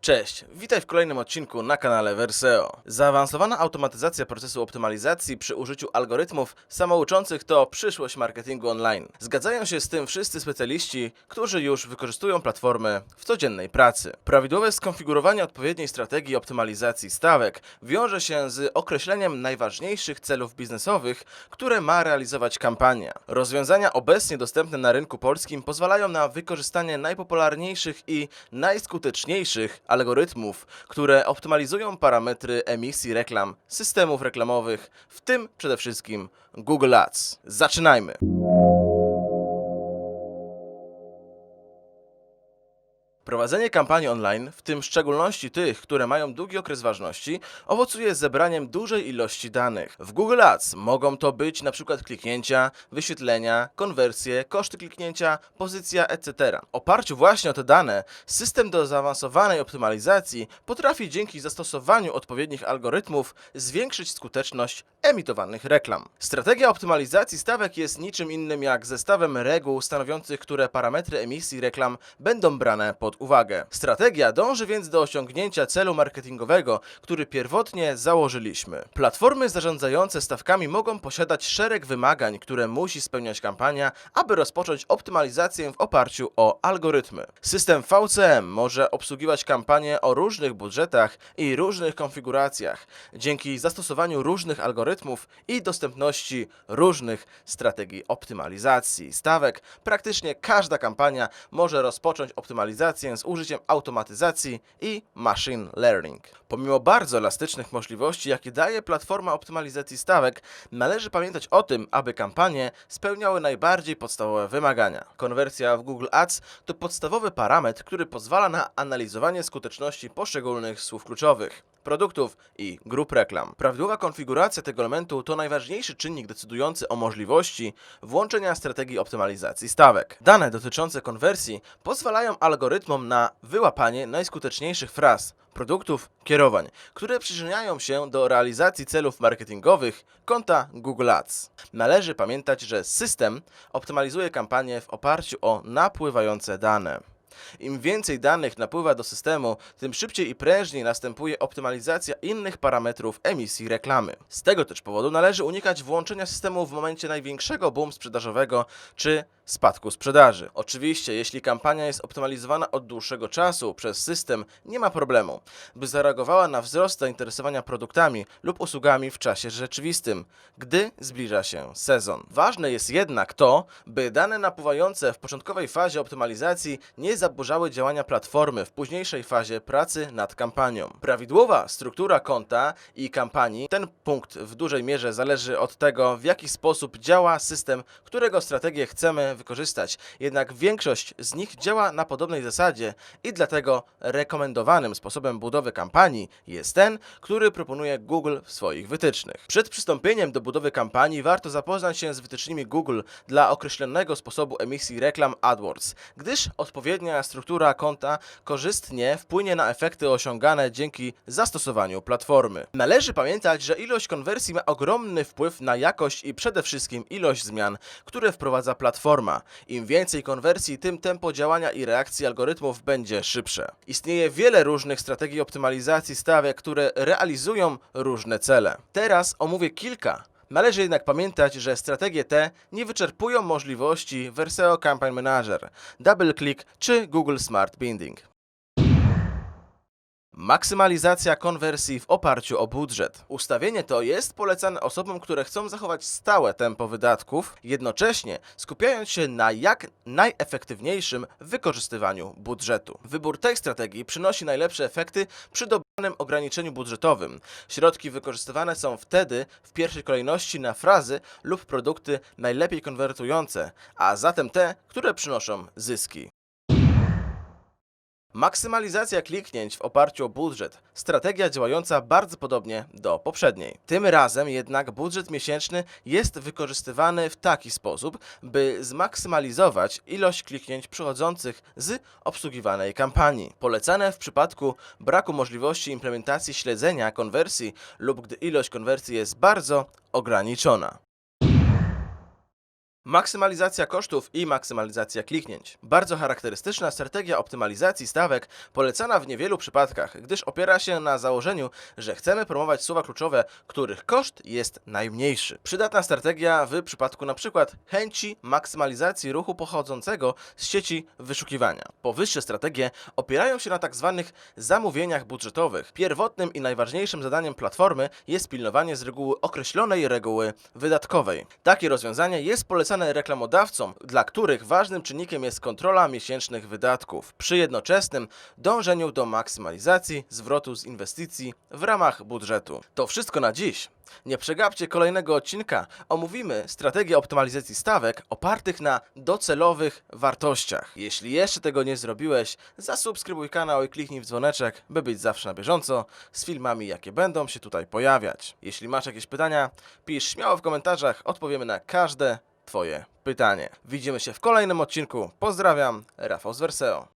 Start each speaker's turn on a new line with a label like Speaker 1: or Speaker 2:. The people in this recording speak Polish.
Speaker 1: Cześć, witaj w kolejnym odcinku na kanale Verseo. Zaawansowana automatyzacja procesu optymalizacji przy użyciu algorytmów samouczących to przyszłość marketingu online. Zgadzają się z tym wszyscy specjaliści, którzy już wykorzystują platformy w codziennej pracy. Prawidłowe skonfigurowanie odpowiedniej strategii optymalizacji stawek wiąże się z określeniem najważniejszych celów biznesowych, które ma realizować kampania. Rozwiązania obecnie dostępne na rynku polskim pozwalają na wykorzystanie najpopularniejszych i najskuteczniejszych algorytmów, które optymalizują parametry emisji reklam systemów reklamowych, w tym przede wszystkim Google Ads. Zaczynajmy! Prowadzenie kampanii online, w tym w szczególności tych, które mają długi okres ważności, owocuje zebraniem dużej ilości danych. W Google Ads mogą to być np. kliknięcia, wyświetlenia, konwersje, koszty kliknięcia, pozycja, etc. W oparciu właśnie o te dane, system do zaawansowanej optymalizacji potrafi dzięki zastosowaniu odpowiednich algorytmów zwiększyć skuteczność emitowanych reklam. Strategia optymalizacji stawek jest niczym innym jak zestawem reguł stanowiących, które parametry emisji reklam będą brane pod uwagę. Strategia dąży więc do osiągnięcia celu marketingowego, który pierwotnie założyliśmy. Platformy zarządzające stawkami mogą posiadać szereg wymagań, które musi spełniać kampania, aby rozpocząć optymalizację w oparciu o algorytmy. System VCM może obsługiwać kampanie o różnych budżetach i różnych konfiguracjach. Dzięki zastosowaniu różnych algorytmów i dostępności różnych strategii optymalizacji stawek, praktycznie każda kampania może rozpocząć optymalizację z użyciem automatyzacji i machine learning. Pomimo bardzo elastycznych możliwości, jakie daje platforma optymalizacji stawek, należy pamiętać o tym, aby kampanie spełniały najbardziej podstawowe wymagania. Konwersja w Google Ads to podstawowy parametr, który pozwala na analizowanie skuteczności poszczególnych słów kluczowych produktów i grup reklam. Prawidłowa konfiguracja tego elementu to najważniejszy czynnik decydujący o możliwości włączenia strategii optymalizacji stawek. Dane dotyczące konwersji pozwalają algorytmom na wyłapanie najskuteczniejszych fraz, produktów, kierowań, które przyczyniają się do realizacji celów marketingowych konta Google Ads. Należy pamiętać, że system optymalizuje kampanię w oparciu o napływające dane. Im więcej danych napływa do systemu, tym szybciej i prężniej następuje optymalizacja innych parametrów emisji reklamy. Z tego też powodu należy unikać włączenia systemu w momencie największego boom sprzedażowego czy spadku sprzedaży. Oczywiście, jeśli kampania jest optymalizowana od dłuższego czasu przez system, nie ma problemu, by zareagowała na wzrost zainteresowania produktami lub usługami w czasie rzeczywistym, gdy zbliża się sezon. Ważne jest jednak to, by dane napływające w początkowej fazie optymalizacji nie zaburzały działania platformy w późniejszej fazie pracy nad kampanią. Prawidłowa struktura konta i kampanii, ten punkt w dużej mierze zależy od tego, w jaki sposób działa system, którego strategię chcemy wykorzystać. Jednak większość z nich działa na podobnej zasadzie i dlatego rekomendowanym sposobem budowy kampanii jest ten, który proponuje Google w swoich wytycznych. Przed przystąpieniem do budowy kampanii warto zapoznać się z wytycznymi Google dla określonego sposobu emisji reklam AdWords, gdyż odpowiednia struktura konta korzystnie wpłynie na efekty osiągane dzięki zastosowaniu platformy. Należy pamiętać, że ilość konwersji ma ogromny wpływ na jakość i przede wszystkim ilość zmian, które wprowadza platforma. Im więcej konwersji, tym tempo działania i reakcji algorytmów będzie szybsze. Istnieje wiele różnych strategii optymalizacji stawek, które realizują różne cele. Teraz omówię kilka. Należy jednak pamiętać, że strategie te nie wyczerpują możliwości Verseo Campaign Manager, DoubleClick czy Google Smart Binding. Maksymalizacja konwersji w oparciu o budżet. Ustawienie to jest polecane osobom, które chcą zachować stałe tempo wydatków, jednocześnie skupiając się na jak najefektywniejszym wykorzystywaniu budżetu. Wybór tej strategii przynosi najlepsze efekty przy dobranym ograniczeniu budżetowym. Środki wykorzystywane są wtedy w pierwszej kolejności na frazy lub produkty najlepiej konwertujące, a zatem te, które przynoszą zyski. Maksymalizacja kliknięć w oparciu o budżet. Strategia działająca bardzo podobnie do poprzedniej. Tym razem jednak budżet miesięczny jest wykorzystywany w taki sposób, by zmaksymalizować ilość kliknięć przychodzących z obsługiwanej kampanii. Polecane w przypadku braku możliwości implementacji śledzenia konwersji lub gdy ilość konwersji jest bardzo ograniczona. Maksymalizacja kosztów i maksymalizacja kliknięć. Bardzo charakterystyczna strategia optymalizacji stawek, polecana w niewielu przypadkach, gdyż opiera się na założeniu, że chcemy promować słowa kluczowe, których koszt jest najmniejszy. Przydatna strategia w przypadku np. chęci maksymalizacji ruchu pochodzącego z sieci wyszukiwania. Powyższe strategie opierają się na tzw. zamówieniach budżetowych. Pierwotnym i najważniejszym zadaniem platformy jest pilnowanie z reguły określonej reguły wydatkowej. Takie rozwiązanie jest polecane reklamodawcom, dla których ważnym czynnikiem jest kontrola miesięcznych wydatków, przy jednoczesnym dążeniu do maksymalizacji zwrotu z inwestycji w ramach budżetu. To wszystko na dziś. Nie przegapcie kolejnego odcinka. Omówimy strategię optymalizacji stawek opartych na docelowych wartościach. Jeśli jeszcze tego nie zrobiłeś, zasubskrybuj kanał i kliknij w dzwoneczek, by być zawsze na bieżąco z filmami, jakie będą się tutaj pojawiać. Jeśli masz jakieś pytania, pisz śmiało w komentarzach, odpowiemy na każde Twoje pytanie. Widzimy się w kolejnym odcinku. Pozdrawiam, Rafał z Werseo.